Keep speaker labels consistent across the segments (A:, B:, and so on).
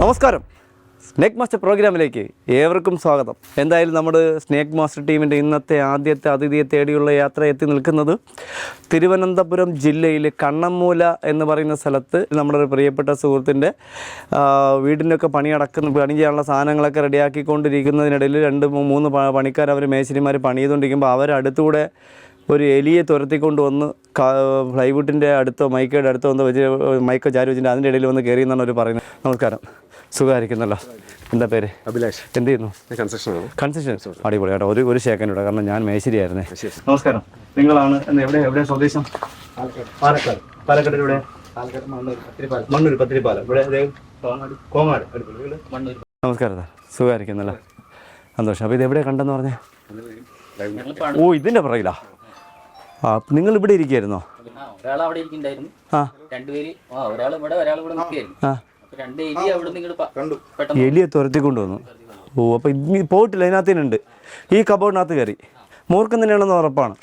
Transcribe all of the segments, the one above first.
A: നമസ്കാരം. Snake master പ്രോഗ്രാമിലേക്ക് ഏവർക്കും സ്വാഗതം. എന്തായാലും നമ്മുടെ സ്നേക്ക് മാസ്റ്റർ ടീമിന്റെ ഇന്നത്തെ ആദ്യത്തെ അതിഥിയെ തേടിയുള്ള യാത്ര എത്തി നിൽക്കുന്നത് തിരുവനന്തപുരം ജില്ലയിലെ കണ്ണമ്മൂല എന്ന് പറയുന്ന സ്ഥലത്ത് നമ്മുടെ ഒരു പ്രിയപ്പെട്ട സുഹൃത്തിന്റെ വീടിന്റെയൊക്കെ പണി അടക്കുന്ന പണി ചെയ്യാനുള്ള സാധനങ്ങളൊക്കെ റെഡിയാക്കിക്കൊണ്ടിരിക്കുന്നതിനിടയിൽ രണ്ട് മൂന്ന് പണിക്കാർ അവർ മേശിനിമാർ പണി ചെയ്തുകൊണ്ടിരിക്കുമ്പോൾ അവരടുത്തുകൂടെ ഒരു എലിയെ തുരത്തിക്കൊണ്ട് വന്ന് ഫ്ലൈവുഡിന്റെ അടുത്തോ മൈക്കയുടെ അടുത്തോ വന്ന് വെച്ച് മൈക്കോ ചാരി വെച്ചിട്ട് അതിന്റെ ഇടയിൽ വന്ന് കയറി എന്നാണ് അവർ പറയുന്നത്. നമസ്കാരം. സുഖമായിരിക്കുന്നല്ലോ. എന്താ പേര്?
B: അഭിലാഷ്.
A: എന്ത് ചെയ്യുന്നു? കൺസെഷൻ അടിപൊളി കേട്ടോ. ഒരു ഒരു ശേഖരം ഇവിടെ. കാരണം ഞാൻ മേശരിയായിരുന്നേ. നമസ്കാരം. നിങ്ങളാണ് എന്ന് എവിടെ? എവിടെ സ്വദേശം? പാലക്കാട്. പാലക്കാട്. ഇവിടെ മണ്ണൂർ പത്തിരിപ്പാലം. ഇവിടെ ദേ കോങ്ങാട്. നമസ്കാരം സാർ. സുഖമായിരിക്കുന്നല്ലോ. സന്തോഷം. അപ്പോൾ ഇത് എവിടെ കണ്ടെന്ന് പറഞ്ഞേ? ഓ ഇതിന്റെ പുറകിലാ. ആ നിങ്ങൾ ഇവിടെ ഇരിക്കുകയായിരുന്നോ
C: ഒരാൾ അവിടെ ഇരിക്കുന്നുണ്ടായിരുന്നു.
A: ആ.
C: രണ്ടുപേര് ആ ഒരാൾ ഇവിടെ ഒരാൾ ഇവിടെ നോക്കിയായിരുന്നു
A: ആ.
C: അപ്പൊ
A: എലിയെ തുരത്തി കൊണ്ടുവന്നു ഓ അപ്പോൾ ഇനി പോയിട്ടില്ല ഇതിനകത്തേനുണ്ട്. ഈ കബോർഡിനകത്ത് കയറി. മൂർക്കം തന്നെയാണെന്ന് ഉറപ്പാണ്.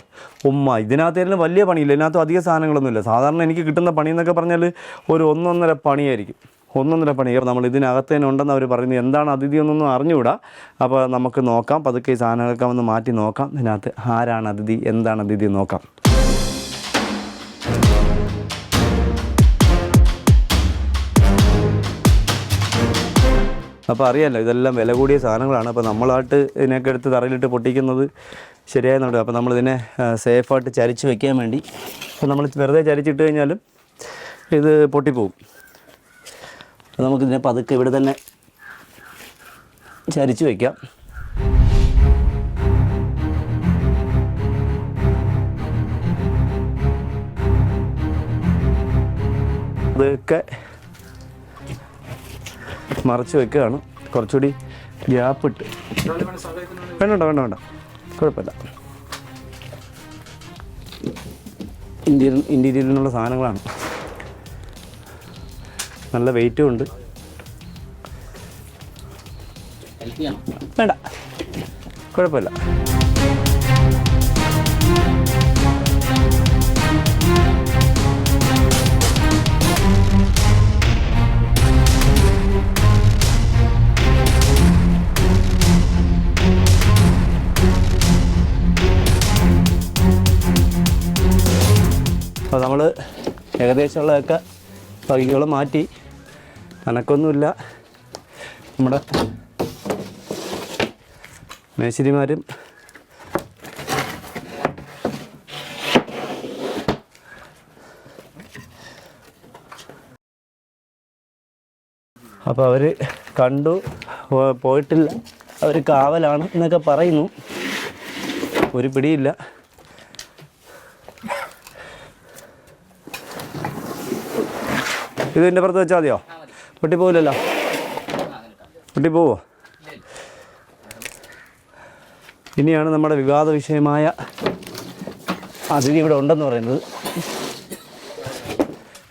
A: ഉമ്മ ഇതിനകത്തേലും വലിയ പണിയില്ല. ഇതിനകത്ത് അധിക സാധനങ്ങളൊന്നുമില്ല. സാധാരണ എനിക്ക് കിട്ടുന്ന പണി എന്നൊക്കെ പറഞ്ഞാൽ ഒരു ഒന്നൊന്നര പണിയായിരിക്കും. ഒന്നൊന്നര പണി. അപ്പോൾ നമ്മൾ ഇതിനകത്ത് തന്നെ ഉണ്ടെന്ന് അവർ പറയുന്നത് എന്താണ് അതിഥി എന്നൊന്നും അറിഞ്ഞുകൂടാ. അപ്പോൾ നമുക്ക് നോക്കാം. പതുക്കെ ഈ സാധനങ്ങളൊക്കെ ഒന്ന് മാറ്റി നോക്കാം. ഇതിനകത്ത് ആരാണ് അതിഥി? എന്താണ് അതിഥി നോക്കാം. അപ്പോൾ അറിയാമല്ലോ ഇതെല്ലാം വില കൂടിയ സാധനങ്ങളാണ്. അപ്പോൾ നമ്മളായിട്ട് ഇതിനൊക്കെ എടുത്ത് തറയിലിട്ട് പൊട്ടിക്കുന്നത് ശരിയായ നടക്കും. അപ്പോൾ നമ്മളിതിനെ സേഫായിട്ട് ചരിച്ച് വെക്കാൻ വേണ്ടി. അപ്പോൾ നമ്മൾ വെറുതെ ചരിച്ചിട്ട് കഴിഞ്ഞാലും ഇത് പൊട്ടിപ്പോവും. അപ്പോൾ നമുക്കിതിനെ പതുക്കെ ഇവിടെ തന്നെ ചരിച്ച് വയ്ക്കാം അതൊക്കെ മറച്ച് വെക്കുകയാണ്. കുറച്ചുകൂടി ഗ്യാപ്പ് ഇട്ട് വേണ്ട വേണ്ട വേണ്ട. കുഴപ്പമില്ല. ഇന്ത്യയിൽ ഇന്റീരിയറിൽ നിന്നുള്ള സാധനങ്ങളാണ്. നല്ല വെയിറ്റും ഉണ്ട്. വേണ്ട. കുഴപ്പമില്ല. ഏകദേശമുള്ളതൊക്കെ പകികൾ മാറ്റി. അനക്കൊന്നുമില്ല നമ്മുടെ മേശരിമാരും അപ്പോൾ അവർ കണ്ടു. പോയിട്ടില്ല. അവർ കാവലാണ് എന്നൊക്കെ പറയുന്നു. ഒരു പിടിയില്ല. ഇത് എന്റെ പുറത്ത് വെച്ചാൽ മതിയോ? പൊട്ടി പോവോ? ഇനിയാണ് നമ്മുടെ വിവാദ വിഷയമായ അതിഥി ഇവിടെ ഉണ്ടെന്ന് പറയുന്നത്.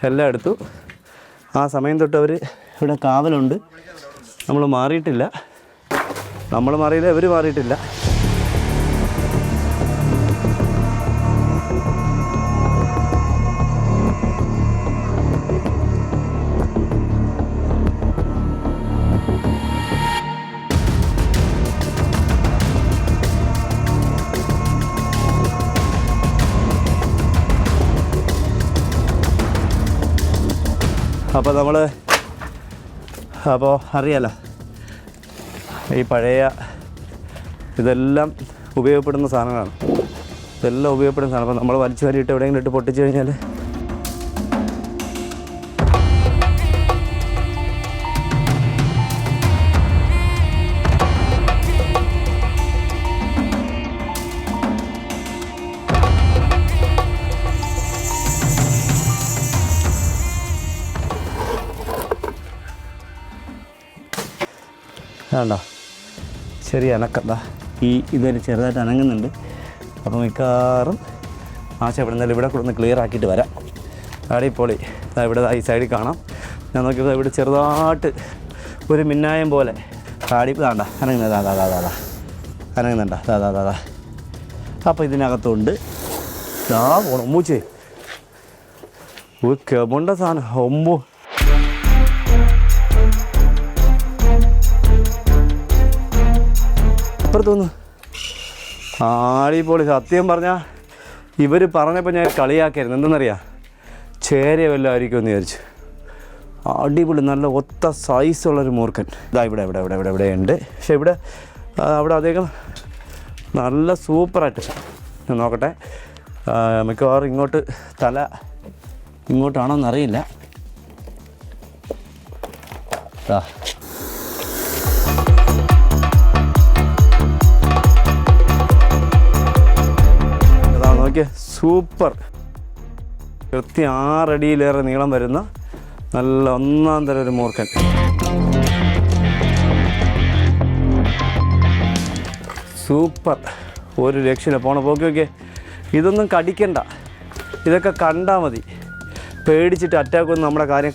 A: എല്ലാം എടുത്തു. ആ സമയം തൊട്ട് അവർ ഇവിടെ കാവലുണ്ട്. നമ്മൾ മാറിയിട്ടില്ല. നമ്മൾ മാറിയില്ല ഇവർ മാറിയിട്ടില്ല. അപ്പോൾ നമ്മൾ അപ്പോൾ അറിയാലോ ഈ പഴയ ഇതെല്ലാം ഉപയോഗപ്പെടുന്ന സാധനങ്ങളാണ്. ഇതെല്ലാം ഉപയോഗപ്പെടുന്ന സാധനം. അപ്പോൾ നമ്മൾ വലിച്ചു വലിയിട്ട് എവിടെയെങ്കിലും ഇട്ട് പൊട്ടിച്ചു കഴിഞ്ഞാൽ വേണ്ട ചെറിയ അനക്കണ്ട ഈ ഇതൊരു ചെറുതായിട്ട് അനങ്ങുന്നുണ്ട്. അപ്പോൾ മിക്കവാറും ആശ ഇവിടെ കൂടെ ഒന്ന് ക്ലിയർ ആക്കിയിട്ട് വരാം. പൊളി ദാ ഇവിടെ ഈ സൈഡിൽ കാണാം. ഞാൻ നോക്കിയപ്പോൾ ഇവിടെ ചെറുതായിട്ട് ഒരു മിന്നായം പോലെ. താടി വേണ്ട അനങ്ങുന്നത് ദാ ദാ ദാ അനങ്ങുന്നുണ്ട? ദാ ദാ ദാ അപ്പോൾ ഇതിനകത്തുണ്ട്. ദാ പോണം. മൂച്ചേ. ഒരു കെമുണ്ട സാധനം. ഒമ്പോ. ഇപ്പുറത്തൊന്ന് ആടിപൊളി സത്യം പറഞ്ഞാൽ ഇവർ പറഞ്ഞപ്പോൾ ഞാൻ കളിയാക്കായിരുന്നു എന്തെന്നറിയാം? ചേര വല്ലതും ആയിരിക്കും എന്ന് വിചാരിച്ചു. അടിപൊളി നല്ല ഒത്ത സൈസുള്ളൊരു മൂർഖൻ. ഇതാ ഇവിടെ ഇവിടെ ഇവിടെ ഇവിടെ ഇവിടെ ഉണ്ട്. പക്ഷെ ഇവിടെ അവിടെ അദ്ദേഹം നല്ല സൂപ്പറായിട്ട്. ഞാൻ നോക്കട്ടെ. മിക്കവാറും ഇങ്ങോട്ട് തല ഇങ്ങോട്ടാണോ എന്നറിയില്ല നോക്കിയേ സൂപ്പർ. കൃത്യ ആറടിയിലേറെ നീളം വരുന്ന നല്ല ഒന്നാം തരം ഒരു മൂർഖൻ. സൂപ്പർ. ഒരു രക്ഷയില്ല. പോണ പോക്കി നോക്കിയേ. ഇതൊന്നും കടിക്കണ്ട. ഇതൊക്കെ കണ്ടാൽ മതി. പേടിച്ചിട്ട് അറ്റാക്കൊന്നും നമ്മുടെ കാര്യം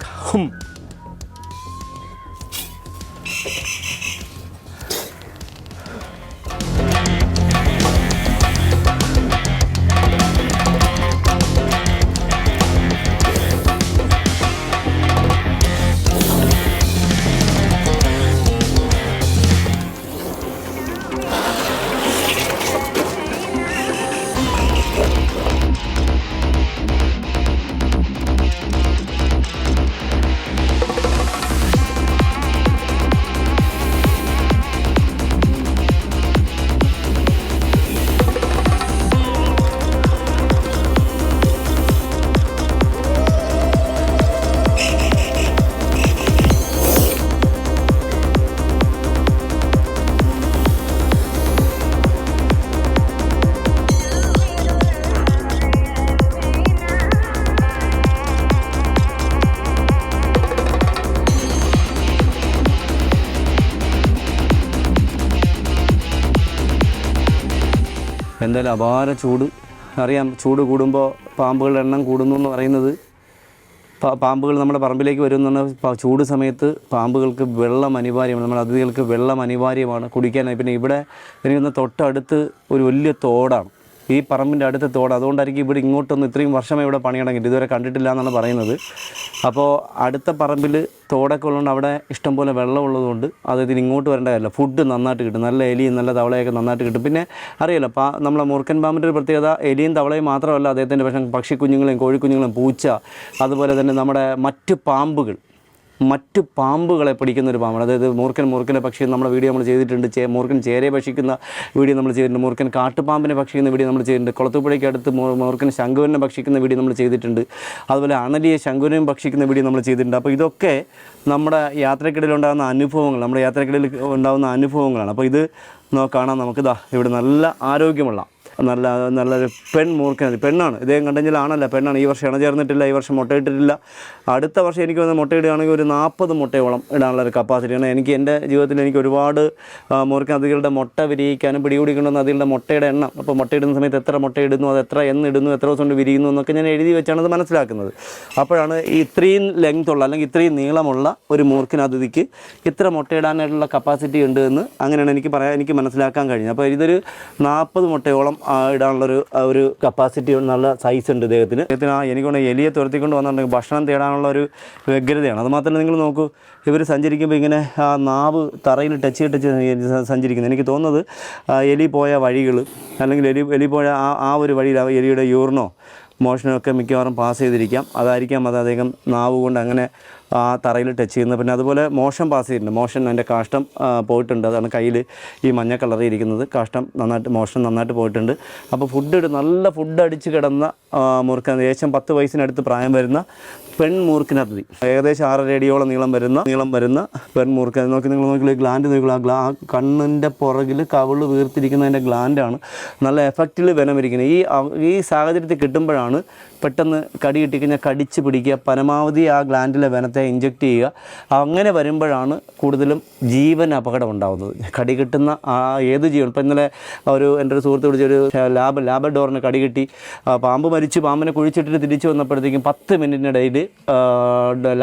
A: എന്തായാലും അപാര ചൂട്. അറിയാം ചൂട് കൂടുമ്പോൾ പാമ്പുകളുടെ എണ്ണം കൂടുന്നു എന്ന് പറയുന്നത്. പാമ്പുകൾ നമ്മുടെ പറമ്പിലേക്ക് വരുന്ന ചൂട് സമയത്ത് പാമ്പുകൾക്ക് വെള്ളം അനിവാര്യമാണ്. നമ്മുടെ അതിഥികൾക്ക് വെള്ളം അനിവാര്യമാണ് കുടിക്കാനായി. പിന്നെ ഇവിടെ എനിക്കൊന്ന് തൊട്ടടുത്ത് ഒരു വലിയ തോടാണ്. ഈ പറമ്പിന്റെ അടുത്ത തോട്. അതുകൊണ്ടായിരിക്കും ഇവിടെ ഇങ്ങോട്ടൊന്നും ഇത്രയും വർഷമേ ഇവിടെ പണിയണമെങ്കിൽ ഇതുവരെ കണ്ടിട്ടില്ല എന്നാണ് പറയുന്നത്. അപ്പോൾ അടുത്ത പറമ്പിൽ തോടൊക്കെ ഉള്ളതുകൊണ്ട് അവിടെ ഇഷ്ടംപോലെ വെള്ളം ഉള്ളതുകൊണ്ട് അതായത് ഇങ്ങോട്ട് വരേണ്ട കാര്യമില്ല. ഫുഡ് നന്നായിട്ട് കിട്ടും. നല്ല എലിയും നല്ല തവളയൊക്കെ നന്നായിട്ട് കിട്ടും. പിന്നെ അറിയാലോ പാ നമ്മളെ മുറുക്കൻ പാമ്പിന്റെ ഒരു പ്രത്യേകത എലിയും തവളയും മാത്രമല്ല അദ്ദേഹത്തിന്റെ പക്ഷേ പക്ഷിക്കുഞ്ഞുങ്ങളെയും കോഴിക്കുഞ്ഞുങ്ങളെയും പൂച്ച അതുപോലെ തന്നെ നമ്മുടെ മറ്റ് പാമ്പുകൾ. മറ്റ് പാമ്പുകളെ പിടിക്കുന്ന ഒരു പാമ്പാണ്. അതായത് മൂർഖൻ മൂർഖനെ പക്ഷി നമ്മുടെ വീഡിയോ നമ്മൾ ചെയ്തിട്ടുണ്ട്. ചേ മൂർഖൻ ചേരെ ഭക്ഷിക്കുന്ന വീഡിയോ നമ്മൾ ചെയ്തിട്ടുണ്ട്. മൂർഖൻ കാട്ടുപാമ്പിനെ ഭക്ഷിക്കുന്ന വീഡിയോ നമ്മൾ ചെയ്തിട്ടുണ്ട്. കുളത്തുപുഴയ്ക്ക് അടുത്ത് മൂർഖൻ ശംഖുവിനെ ഭക്ഷിക്കുന്ന വീഡിയോ നമ്മൾ ചെയ്തിട്ടുണ്ട്. അതുപോലെ അണലിയെ ശംഖുവിനെയും ഭക്ഷിക്കുന്ന വീഡിയോ നമ്മൾ ചെയ്തിട്ടുണ്ട്. അപ്പോൾ ഇതൊക്കെ നമ്മുടെ യാത്രക്കിടയിൽ ഉണ്ടാകുന്ന അനുഭവങ്ങൾ നമ്മുടെ യാത്രക്കിടയിൽ ഉണ്ടാകുന്ന അനുഭവങ്ങളാണ്. അപ്പോൾ ഇത് നോ- നമുക്ക് ഇതാ ഇവിടെ നല്ല ആരോഗ്യമുള്ള നല്ല നല്ലൊരു പെൺ മൂർഖൻ പെണ്ണാണ്. ഇദ്ദേഹം കണ്ടെങ്കിൽ ആണല്ല പെണ്ണാണ്. ഈ വർഷം ഇണ ചേർന്നിട്ടില്ല ഈ വർഷം മുട്ടയിട്ടിട്ടില്ല. അടുത്ത വർഷം എനിക്ക് വന്ന് മുട്ടയിടുകയാണെങ്കിൽ ഒരു നാൽപ്പത് മുട്ടയോളം ഇടാനുള്ള ഒരു കപ്പാസിറ്റിയാണ് എനിക്ക് എന്റെ ജീവിതത്തിൽ എനിക്ക് ഒരുപാട് മൂർഖൻ അതികളുടെ മുട്ട വിരിയിക്കാനും പിടികൂടിക്കണമെന്ന് അതികളുടെ മുട്ടയുടെ എണ്ണം. അപ്പോൾ മുട്ടയിടുന്ന സമയത്ത് എത്ര മുട്ടയിടുന്നു അത് എത്ര എന്നിടുന്നു എത്ര ദിവസം കൊണ്ട് വിരിയുന്നു എന്നൊക്കെ ഞാൻ എഴുതി വെച്ചാണ് അത് മനസ്സിലാക്കുന്നത്. അപ്പോഴാണ് ഇത്രയും ലെങ്ത്തുള്ള അല്ലെങ്കിൽ ഇത്രയും നീളമുള്ള ഒരു മൂർഖൻ അതിഥിക്ക് ഇത്ര മുട്ടയിടാനായിട്ടുള്ള കപ്പാസിറ്റി ഉണ്ട് എന്ന് അങ്ങനെയാണ് എനിക്ക് പറയാൻ എനിക്ക് മനസ്സിലാക്കാൻ കഴിഞ്ഞത്. അപ്പോൾ ഇതൊരു നാൽപ്പത് മുട്ടയോളം ഇടാനുള്ളൊരു ഒരു കപ്പാസിറ്റി നല്ല സൈസ് ഉണ്ട് ഇദ്ദേഹത്തിന്. ഇദ്ദേഹത്തിന് ആ എനിക്കൊണ്ട് എലിയെ തുരത്തിക്കൊണ്ട് വന്നിട്ടുണ്ടെങ്കിൽ ഭക്ഷണം തേടാനുള്ള ഒരു വ്യഗ്രതയാണ് അതുമാത്രമല്ല നിങ്ങൾ നോക്കൂ ഇവർ സഞ്ചരിക്കുമ്പോൾ ഇങ്ങനെ ആ നാവ് തറയിൽ ടച്ച് ചെയ്ത് ടച്ച് സഞ്ചരിക്കുന്നത് എനിക്ക് തോന്നുന്നത് എലി പോയ വഴികൾ അല്ലെങ്കിൽ എലി എലി പോയ ആ ആ ഒരു വഴിയിൽ എലിയുടെ യൂറിനോ മോഷനമൊക്കെ മിക്കവാറും പാസ് ചെയ്തിരിക്കാം. അതായിരിക്കാം അത് അദ്ദേഹം നാവ് കൊണ്ട് അങ്ങനെ ആ തറയിൽ ടച്ച് ചെയ്യുന്നത്. പിന്നെ അതുപോലെ മോഷൻ പാസ് ചെയ്തിട്ടുണ്ട്. മോഷൻ അതിന്റെ കാഷ്ടം പോയിട്ടുണ്ട്. അതാണ് കയ്യിൽ ഈ മഞ്ഞ കളറിൽ ഇരിക്കുന്നത്. കാഷ്ടം നന്നായിട്ട് മോഷൻ നന്നായിട്ട് പോയിട്ടുണ്ട്. അപ്പോൾ ഫുഡ് നല്ല ഫുഡ് അടിച്ച് കിടന്ന മുറുക്കൻ ഏകദേശം പത്ത് വയസ്സിനടുത്ത് പ്രായം വരുന്ന പെൺ മൂർഖിനതി ഏകദേശം ആറര അടിയോളം നീളം വരുന്ന നീളം വരുന്ന പെൺ മൂർഖൻ നോക്കി നിങ്ങൾ നോക്കി ഗ്ലാൻഡ് നോക്കുക ആ ഗ്ലാ കണ്ണിന്റെ പുറകിൽ കവിൾ വീർത്തിരിക്കുന്നതിന്റെ ഗ്ലാൻഡാണ് നല്ല എഫക്റ്റിൽ വനമിരിക്കുന്നത് ഈ ഈ സാഹചര്യത്തിൽ കിട്ടുമ്പോഴാണ് പെട്ടെന്ന് കടി കിട്ടിക്കഴിഞ്ഞാൽ കടിച്ച് പിടിക്കുക. പരമാവധി ആ ഗ്ലാൻഡിലെ വനത്തെ ഇഞ്ചെക്ട് ചെയ്യുക. അങ്ങനെ വരുമ്പോഴാണ് കൂടുതലും ജീവൻ അപകടം ഉണ്ടാകുന്നത് കടി കിട്ടുന്ന ആ ഏത് ജീവൻ ഇപ്പം ഇന്നലെ ഒരു എന്റെ ഒരു സുഹൃത്ത് പിടിച്ചൊരു ലാബ് ലാബഡോറിന് കടി കിട്ടി. പാമ്പ് മരിച്ചു പാമ്പിനെ കുഴിച്ചിട്ടിട്ട് തിരിച്ചു വന്നപ്പോഴത്തേക്കും പത്ത് മിനിറ്റിനിടയിൽ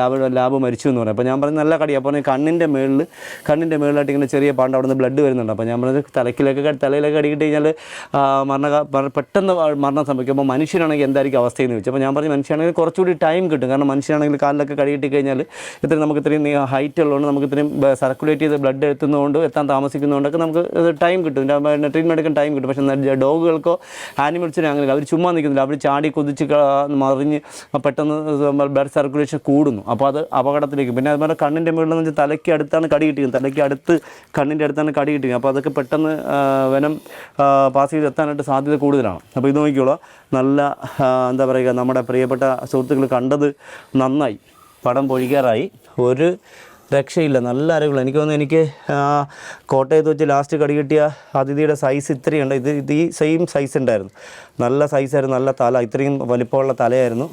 A: ലാബ് ലാബ് മരിച്ചു എന്ന് പറയും അപ്പോൾ ഞാൻ പറഞ്ഞു നല്ല കടി അപ്പോൾ കണ്ണിന്റെ മേളിൽ കണ്ണിന്റെ മേളിലായിട്ട് ഇങ്ങനെ ചെറിയ പാണ്ട് അവിടെ നിന്ന് ബ്ലഡ് വരുന്നുണ്ട്. അപ്പോൾ ഞാൻ പറഞ്ഞത് തലക്കിലൊക്കെ തലയിലൊക്കെ കടി കിട്ടി കഴിഞ്ഞാൽ മരണ പെട്ടെന്ന് മരണം സംഭവിക്കും. അപ്പോൾ മനുഷ്യനാണെങ്കിൽ എന്തായിരിക്കും അവസ്ഥയെന്ന് ചോദിച്ചു. അപ്പോൾ ഞാൻ പറഞ്ഞു മനുഷ്യനാണെങ്കിൽ കുറച്ചുകൂടി ടൈം കിട്ടും. കാരണം മനുഷ്യനാണെങ്കിൽ കാലിലൊക്കെ കടി കിട്ടി കഴിഞ്ഞാൽ ഇത്രയും നമുക്ക് ഇത്രയും ഹൈറ്റ് ഉള്ളതുകൊണ്ട് നമുക്ക് ഇത്രയും സർക്കുലേറ്റ് ചെയ്ത് ബ്ലഡ് എത്തുന്നതുകൊണ്ട് എത്താൻ താമസിക്കുന്നതുകൊണ്ടൊക്കെ നമുക്ക് ടൈം കിട്ടും. ട്രീറ്റ്മെന്റ് എടുക്കാൻ ടൈം കിട്ടും. പക്ഷേ ഡോഗുകൾക്കോ ആനിമൽസിനോ അങ്ങനെ അവർ ചുമ്മാ നിൽക്കുന്നില്ല. അവർ ചാടി കുതിച്ച് മറിഞ്ഞ് പെട്ടെന്ന് ബ്ലഡ് സർക്കുലേഷൻ കൂടുന്നു. അപ്പോൾ അത് അപകടത്തിലേക്ക്. പിന്നെ അതുപോലെ കണ്ണിന്റെ മുകളിൽ നിന്ന് വെച്ചാൽ തലയ്ക്ക് അടുത്താണ് കടി കിട്ടിയത് തലയ്ക്ക് അടുത്ത് കണ്ണിന്റെ അടുത്താണ് കടി കിട്ടിയത് അപ്പോൾ അതൊക്കെ പെട്ടെന്ന് വനം പാസ് ചെയ്ത് എത്താനായിട്ട് സാധ്യത കൂടുതലാണ്. അപ്പോൾ ഇത് നോക്കിക്കോളാം. നല്ല എന്താ പറയുക നമ്മുടെ പ്രിയപ്പെട്ട സുഹൃത്തുക്കൾ കണ്ടത് നന്നായി. പടം പൊഴിക്കാറായി. ഒരു രക്ഷയില്ല. നല്ല അരകൾ എനിക്ക് തോന്നുന്നു എനിക്ക് കോട്ടയത്ത് വെച്ച് ലാസ്റ്റ് കടി കിട്ടിയ അതിഥിയുടെ സൈസ് ഇത്രയുണ്ട്. ഇത് ഇത് ഈ സെയിം സൈസ് ഉണ്ടായിരുന്നു. നല്ല സൈസായിരുന്നു നല്ല തല. ഇത്രയും വലിപ്പമുള്ള തലയായിരുന്നു.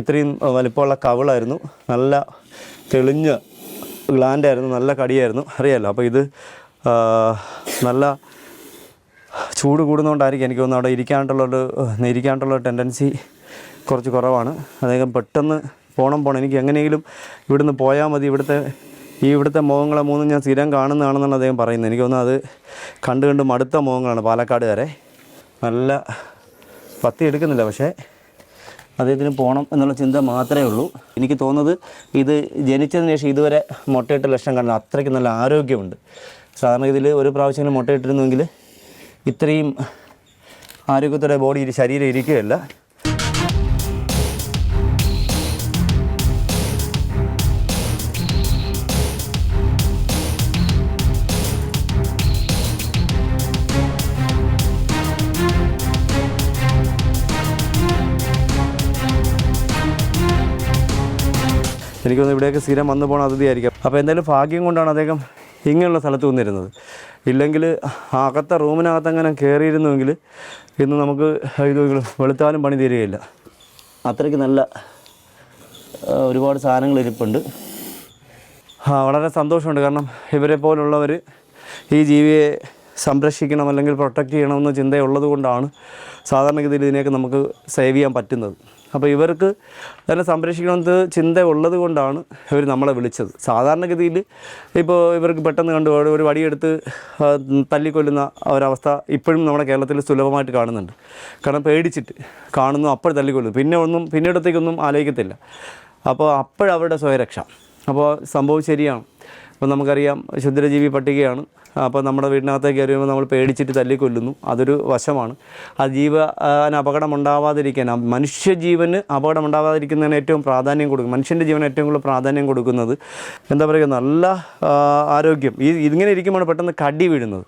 A: ഇത്രയും വലിപ്പമുള്ള കവിളായിരുന്നു. നല്ല തെളിഞ്ഞ ഗ്ലാൻഡായിരുന്നു നല്ല കടിയായിരുന്നു. അറിയാമല്ലോ അപ്പോൾ ഇത് നല്ല ചൂട് കൂടുന്നതുകൊണ്ടായിരിക്കും എനിക്ക് തോന്നുന്നു അവിടെ ഇരിക്കാണ്ടുള്ളൊരു ഇരിക്കാണ്ടുള്ള ടെൻഡൻസി കുറച്ച് കുറവാണ്. അദ്ദേഹം പെട്ടെന്ന് പോണം പോകണം എനിക്ക് എങ്ങനെയെങ്കിലും ഇവിടുന്ന് പോയാൽ മതി. ഇവിടുത്തെ ഈ ഇവിടുത്തെ മുഖങ്ങളെ മൂന്നും ഞാൻ സ്ഥിരം കാണുന്നതാണെന്നാണ് അദ്ദേഹം പറയുന്നത്. എനിക്കൊന്ന് അത് കണ്ട് കണ്ട് മടുത്ത മുഖങ്ങളാണ് പാലക്കാടുകാരെ നല്ല പത്തി എടുക്കുന്നില്ല പക്ഷേ അദ്ദേഹത്തിന് പോകണം എന്നുള്ള ചിന്ത മാത്രമേ ഉള്ളൂ. എനിക്ക് തോന്നുന്നത് ഇത് ജനിച്ചതിന് ശേഷം ഇതുവരെ മുട്ടയിട്ട ലക്ഷണം കാണുന്നത് അത്രയ്ക്ക് നല്ല ആരോഗ്യമുണ്ട്. സാധാരണ ഇതിൽ ഒരു പ്രാവശ്യം മുട്ടയിട്ടിരുന്നുവെങ്കിൽ ഇത്രയും ആരോഗ്യത്തോടെ ബോഡി ശരീരം ഇരിക്കുകയല്ല. എനിക്ക് തോന്നുന്നു ഇവിടെയൊക്കെ സ്ഥിരം വന്നു പോകുന്ന അതിഥിയായിരിക്കും. അപ്പോൾ എന്തായാലും ഭാഗ്യം കൊണ്ടാണ് അദ്ദേഹം ഇങ്ങനെയുള്ള സ്ഥലത്ത് വന്നിരുന്നത്. ഇല്ലെങ്കിൽ അകത്തെ റൂമിനകത്ത് അങ്ങനെ കയറിയിരുന്നുവെങ്കിൽ ഇന്ന് നമുക്ക് ഇത് വെളുത്താലും പണി തീരുകയില്ല. അത്രയ്ക്ക് നല്ല ഒരുപാട് സാധനങ്ങൾ ഇരിപ്പുണ്ട്. വളരെ സന്തോഷമുണ്ട്. കാരണം ഇവരെ പോലുള്ളവർ ഈ ജീവിയെ സംരക്ഷിക്കണം അല്ലെങ്കിൽ പ്രൊട്ടക്റ്റ് ചെയ്യണമെന്ന ചിന്തയുള്ളത് കൊണ്ടാണ് സാധാരണഗതിയിൽ ഇതിനെയൊക്കെ നമുക്ക് സേവ് ചെയ്യാൻ പറ്റുന്നത്. അപ്പോൾ ഇവർക്ക് തന്നെ സംരക്ഷിക്കണമെന്ന് ചിന്ത ഉള്ളത് കൊണ്ടാണ് ഇവർ നമ്മളെ വിളിച്ചത്. സാധാരണഗതിയിൽ ഇപ്പോൾ ഇവർക്ക് പെട്ടെന്ന് കണ്ടു ഒരു- വടിയെടുത്ത് തല്ലിക്കൊല്ലുന്ന ഒരവസ്ഥ ഇപ്പോഴും നമ്മുടെ കേരളത്തിൽ സുലഭമായിട്ട് കാണുന്നുണ്ട്. കാരണം പേടിച്ചിട്ട് കാണുന്നു അപ്പോൾ തല്ലിക്കൊല്ലുന്നു. പിന്നെ ഒന്നും പിന്നീടത്തേക്കൊന്നും ആലോചിക്കത്തില്ല. അപ്പോൾ അപ്പോഴവരുടെ സ്വയരക്ഷ. അപ്പോൾ സംഭവം ശരിയാണ്. അപ്പോൾ നമുക്കറിയാം ക്ഷുദ്രജീവി പട്ടികയാണ് അപ്പോൾ നമ്മുടെ വീടിനകത്തേക്ക് വരുമ്പോൾ നമ്മൾ പേടിച്ചിട്ട് തല്ലിക്കൊല്ലുന്നു അതൊരു വശമാണ്. ആ അപകടം ഉണ്ടാവാതിരിക്കാൻ മനുഷ്യജീവന് അപകടം ഉണ്ടാവാതിരിക്കുന്നതിന് ഏറ്റവും പ്രാധാന്യം കൊടുക്കും മനുഷ്യന്റെ ജീവന് ഏറ്റവും കൂടുതൽ പ്രാധാന്യം കൊടുക്കുന്നത് എന്താ പറയുക നല്ല ആരോഗ്യം. ഈ ഇങ്ങനെ ഇരിക്കുമ്പോൾ പെട്ടെന്ന് കടി വീഴുന്നത്.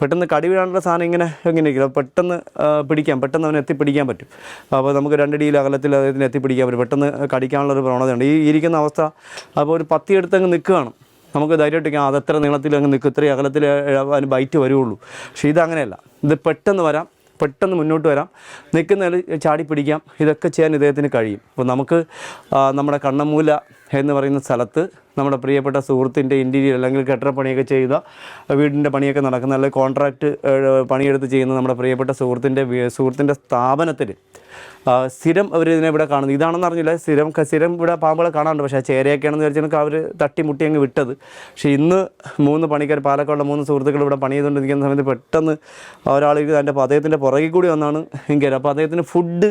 A: പെട്ടെന്ന് കടി വീഴാനുള്ള സാധനം ഇങ്ങനെ ഇങ്ങനെ ഇരിക്കും? പെട്ടെന്ന് പിടിക്കാം. പെട്ടെന്ന് അവനെ എത്തിപ്പിടിക്കാൻ പറ്റും. അപ്പോൾ നമുക്ക് രണ്ടടിയിൽ അകലത്തിൽ അദ്ദേഹത്തിന് എത്തിപ്പിടിക്കാൻ പറ്റും. പെട്ടെന്ന് കടിക്കാനുള്ളൊരു പ്രവണതയുണ്ട്. ഈ ഇരിക്കുന്ന അവസ്ഥ അപ്പോൾ ഒരു പത്തിയെടുത്തങ്ങ് നിൽക്കുകയാണ്. നമുക്ക് ധൈര്യമായിട്ട് അത് എത്ര നീളത്തിൽ അങ്ങ് നിൽക്കും ഇത്രയും അകലത്തിൽ അതിന് ബൈറ്റ് വരുള്ളൂ പക്ഷേ ഇതങ്ങനെയല്ല ഇത് പെട്ടെന്ന് വരാം പെട്ടെന്ന് മുന്നോട്ട് വരാം. നിൽക്കുന്നതിൽ ചാടി പിടിക്കാം. ഇതൊക്കെ ചെയ്യാൻ ഇദ്ദേഹത്തിന് കഴിയും. അപ്പോൾ നമുക്ക് നമ്മുടെ കണ്ണമൂല എന്ന് പറയുന്ന സ്ഥലത്ത് നമ്മുടെ പ്രിയപ്പെട്ട സുഹൃത്തിന്റെ ഇന്റീരിയർ അല്ലെങ്കിൽ കെട്ടിടപ്പണിയൊക്കെ ചെയ്ത വീടിന്റെ പണിയൊക്കെ നടക്കുന്ന അല്ലെങ്കിൽ കോൺട്രാക്റ്റ് പണിയെടുത്ത് ചെയ്യുന്ന നമ്മുടെ പ്രിയപ്പെട്ട സുഹൃത്തിന്റെ സുഹൃത്തിന്റെ സ്ഥാപനത്തിൽ സ്ഥിരം അവർ ഇതിനെ ഇവിടെ കാണുന്നു. ഇതാണെന്ന് അറിഞ്ഞില്ല? സ്ഥിരം സ്ഥിരം ഇവിടെ പാമ്പുകളെ കാണാറുണ്ട്. പക്ഷേ ചേരയൊക്കെയാണെന്ന് വിചാരിച്ചാൽ അവർ തട്ടിമുട്ടി അങ്ങ് വിട്ടത്. പക്ഷേ ഇന്ന് മൂന്ന് പണിക്കാർ പാലക്കാടുള്ള മൂന്ന് സുഹൃത്തുക്കൾ ഇവിടെ പണി ചെയ്തുകൊണ്ടിരിക്കുന്ന സമയത്ത് പെട്ടെന്ന് ഒരാൾ അതിന്റെ അദ്ദേഹത്തിന്റെ പുറകിൽ കൂടി വന്നാണ് എങ്കിൽ അപ്പോൾ അദ്ദേഹത്തിന് ഫുഡ്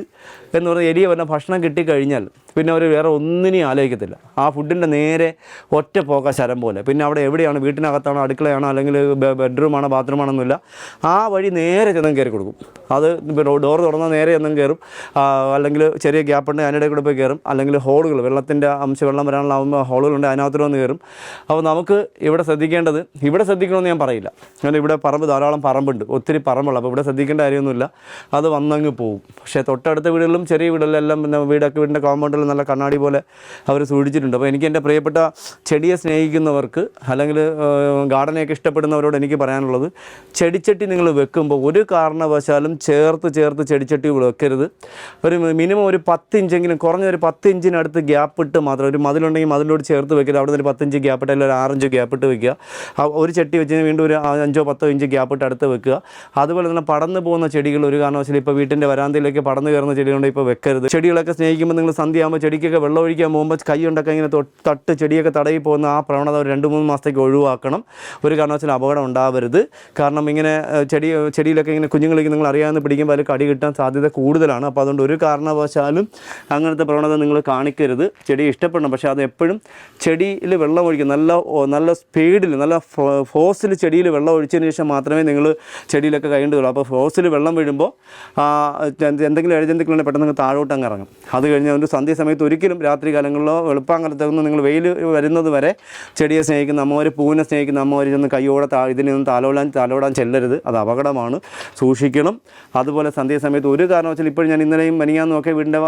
A: എന്ന് പറഞ്ഞാൽ എലിയ വല്ല ഭക്ഷണം കിട്ടിക്കഴിഞ്ഞാൽ പിന്നെ അവർ വേറെ ഒന്നിനെയും ആലോചിക്കത്തില്ല. ആ ഫുഡിന്റെ നേരെ ഒറ്റ പോക്ക ശരം പോലെ. പിന്നെ അവിടെ എവിടെയാണ്? വീട്ടിനകത്താണോ? അടുക്കളയാണോ? അല്ലെങ്കിൽ ബെഡ്റൂമാണോ? ബാത്റൂമാണൊന്നുമില്ല ആ വഴി നേരെ ചെന്നും കയറി കൊടുക്കും. അത് ഡോർ തുറന്നാൽ നേരെ ചെന്നും കയറും. അല്ലെങ്കിൽ ചെറിയ ഗ്യാപ്പ് ഉണ്ട് അതിനിടെ കൂടെ പോയി കയറും. അല്ലെങ്കിൽ ഹോളുകൾ വെള്ളത്തിന്റെ അംശ വെള്ളം വരാനുള്ള ഹോളുകളുണ്ട് അതിനകത്ത് വന്ന് കയറും. അപ്പോൾ നമുക്ക് ഇവിടെ ശ്രദ്ധിക്കേണ്ടത് ഇവിടെ ശ്രദ്ധിക്കണമെന്ന് ഞാൻ പറയില്ല. കാരണം ഇവിടെ പറമ്പ് ധാരാളം പറമ്പുണ്ട് ഒത്തിരി പറമ്പുള്ള. അപ്പോൾ ഇവിടെ ശ്രദ്ധിക്കേണ്ട കാര്യമൊന്നുമില്ല. അത് വന്നങ്ങ് പോകും പക്ഷേ തൊട്ടടുത്ത വീടുകളിലും ചെറിയ വീടുകളിലെല്ലാം പിന്നെ വീടൊക്കെ വീടിന്റെ കോമ്പൗണ്ടിൽ നല്ല കണ്ണാടി പോലെ അവർ സൂക്ഷിച്ചിട്ടുണ്ട് അപ്പോൾ എനിക്ക് എന്റെ പ്രിയപ്പെട്ട ചെടിയെ സ്നേഹിക്കുന്നവർക്ക് അല്ലെങ്കിൽ ഗാർഡനെയൊക്കെ ഇഷ്ടപ്പെടുന്നവരോട് എനിക്ക് പറയാനുള്ളത് ചെടിച്ചട്ടി നിങ്ങൾ വെക്കുമ്പോൾ ഒരു കാരണവശാലും ചേർത്ത് ചേർത്ത് ചെടിച്ചട്ടി വെക്കരുത്. ഒരു മിനിമം ഒരു പത്ത് ഇഞ്ചെങ്കിലും കുറഞ്ഞ ഒരു പത്ത് ഇഞ്ചിനടുത്ത് ഗ്യാപ്പ് ഇട്ട് മാത്രം ഒരു മതിലുണ്ടെങ്കിൽ മതിലോട് ചേർത്ത് വെക്കരുത്. അവിടെ നിന്ന് ഒരു പത്തഞ്ച് ഗ്യാപ്പ് ഇട്ട് അല്ലെങ്കിൽ ഒരു ആറഞ്ച് ഗ്യാപ്പ് ഇട്ട് വെക്കുക. ഒരു ചട്ടി വെച്ച് വീണ്ടും ഒരു അഞ്ചോ പത്തോ ഇഞ്ച് ഗ്യാപ്പ് ഇട്ട് അടുത്ത് വെക്കുക. അതുപോലെ തന്നെ പടന്നു പോകുന്ന ചെടികൾ ഒരു കാരണവശാലും ഇപ്പോൾ വീട്ടിന്റെ വരാന്തയിലേക്ക് പടന്നു കയറുന്ന ചെടികളുണ്ട് ഇപ്പോൾ വെക്കരുത്. ചെടികളൊക്കെ സ്നേഹിക്കുമ്പോൾ നിങ്ങൾ സന്ധ്യയാകുമ്പോൾ ചെടിക്കൊക്കെ വെള്ളം ഒഴിക്കാൻ പോകുമ്പോൾ കൈ കൊണ്ടൊക്കെ ഇങ്ങനെ തട്ട് ചെടിയൊക്കെ തടവി പോകുന്ന ആ പ്രവണത ഒരു രണ്ട് മൂന്ന് മാസത്തേക്ക് ഒഴിവാക്കണം. ഒരു കാരണവശാലും അപകടം ഉണ്ടാവരുത്. കാരണം ഇങ്ങനെ ചെടി ചെടിയിലൊക്കെ ഇങ്ങനെ കുഞ്ഞുങ്ങൾക്ക് നിങ്ങൾ അറിയാവുന്ന പിടിക്കുമ്പോൾ അതിൽ കടി കിട്ടാൻ സാധ്യത കൂടുതലാണ്. അപ്പോൾ അതുകൊണ്ട് ഒരു കാരണവശാലും അങ്ങനത്തെ പ്രവണത നിങ്ങൾ കാണിക്കരുത്. ചെടി ഇഷ്ടപ്പെടണം. പക്ഷേ അത് എപ്പോഴും ചെടിയിൽ വെള്ളം ഒഴിക്കും. നല്ല നല്ല സ്പീഡിൽ നല്ല ഫോസിൽ ചെടിയിൽ വെള്ളം ഒഴിച്ചതിന് ശേഷം മാത്രമേ നിങ്ങൾ ചെടിയിലൊക്കെ കൈകൊണ്ടുള്ളൂ അപ്പോൾ ഫോസിൽ വെള്ളം വീഴുമ്പോൾ എന്തെങ്കിലും എഴുജന്തുക്കളുണ്ടെങ്കിൽ പെട്ടെന്ന് താഴോട്ട് അങ്ങ് ഇറങ്ങും. അത് കഴിഞ്ഞ് ഒരു സന്ധ്യ സമയത്ത് ഒരിക്കലും രാത്രി കാലങ്ങളിലോ വെളുപ്പാങ്കാലത്തൊന്നും നിങ്ങൾ വെയിൽ വരുന്നത് വരെ ചെടിയെ സ്നേഹിക്കുന്ന അമ്മമാർ പൂവിനെ സ്നേഹിക്കുന്ന അമ്മമാർ ചെന്ന് കൈയോടെ താ ഇതിനൊന്നും താലോടാൻ താലോടാൻ ചെല്ലരുത്. അത് അപകടമാണ്. സൂക്ഷിക്കണം. അതുപോലെ സന്ധ്യ സമയത്ത് ഒരു കാരണവശാലും ഇപ്പോഴും ഞാൻ ഇന്നലെയും മനിയാന്ന് ഒക്കെ വീടിന്റെ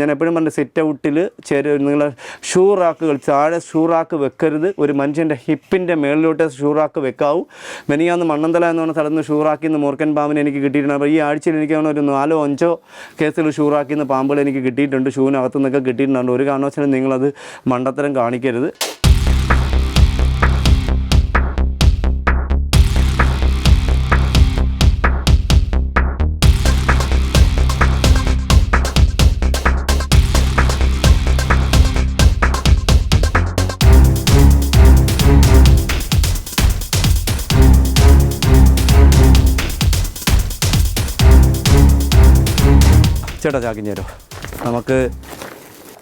A: ഞാൻ എപ്പോഴും പറഞ്ഞ സെറ്റ് ഔട്ടിൽ ചെറിയ നിങ്ങൾ ഷൂറാക്കുകൾ താഴെ ഷൂറാക്ക് വെക്കരുത്. ഒരു മനുഷ്യന്റെ ഹിപ്പിന്റെ മേളിലോട്ട് ഷൂറാക്ക് വെക്കാവൂ. മെനിയാന്ന് മണ്ണന്തല എന്ന് പറഞ്ഞ സ്ഥലത്ത് നിന്ന് ഷൂ റാക്കിൽ നിന്ന് മൂർക്കൻ പാമ്പിന് എനിക്ക് കിട്ടിയിട്ടുണ്ട്. അപ്പോൾ ഈ ആഴ്ചയിൽ എനിക്ക് അങ്ങനെ ഒരു നാലോ അഞ്ചോ കേസുകൾ ഷൂ റാക്കിൽ നിന്ന് പാമ്പുകൾ എനിക്ക് കിട്ടിയിട്ടുണ്ട്. ഷൂവിനകത്തു നിന്നൊക്കെ കിട്ടിയിട്ടുണ്ട്. ഒരു കാരണവശാലും നിങ്ങളത് മണ്ടത്തരം കാണിക്കരുത്. ചേട്ടാ ചാക്കിഞ്ഞേരോ. നമുക്ക്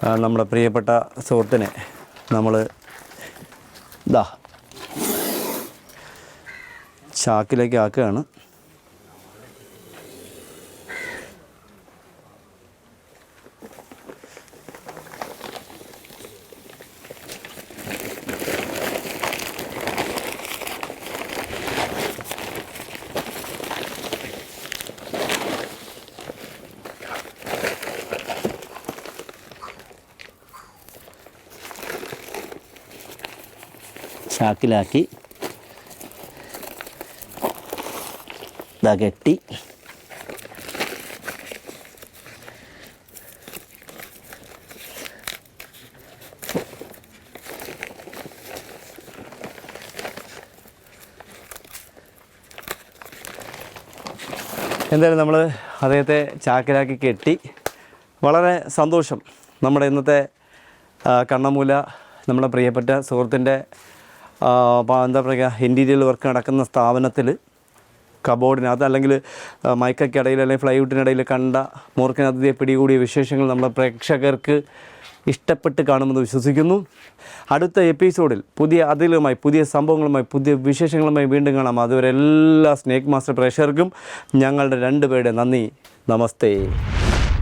A: നമ്മുടെ പ്രിയപ്പെട്ട സുഹൃത്തിനെ നമ്മൾ ഇതാ ചാക്കിലേക്ക് ആക്കുകയാണ്. ചാക്കിലാക്കി ഇതാ കെട്ടി. എന്തായാലും നമ്മൾ അദ്ദേഹത്തെ ചാക്കിലാക്കി കെട്ടി. വളരെ സന്തോഷം നമ്മുടെ ഇന്നത്തെ കണ്ണമൂല നമ്മുടെ പ്രിയപ്പെട്ട സുഹൃത്തിന്റെ എന്താ പറയുക ഇന്റീരിയൽ വർക്ക് നടക്കുന്ന സ്ഥാപനത്തിൽ കബോർഡിനകത്ത് അല്ലെങ്കിൽ മൈക്കയ്ക്കിടയിൽ അല്ലെങ്കിൽ ഫ്ലൈവുഡിനിടയിൽ കണ്ട മൂർഖനതിഥിയെ പിടികൂടിയ വിശേഷങ്ങൾ നമ്മുടെ പ്രേക്ഷകർക്ക് ഇഷ്ടപ്പെട്ട് കാണുമെന്ന് വിശ്വസിക്കുന്നു. അടുത്ത എപ്പിസോഡിൽ പുതിയ അതിലുമായി പുതിയ സംഭവങ്ങളുമായി പുതിയ വിശേഷങ്ങളുമായി വീണ്ടും കാണാം. അതുവരെ എല്ലാ സ്നേക്ക് മാസ്റ്റർ പ്രേക്ഷകർക്കും ഞങ്ങളുടെ രണ്ടുപേരുടെ നന്ദി. നമസ്തേ.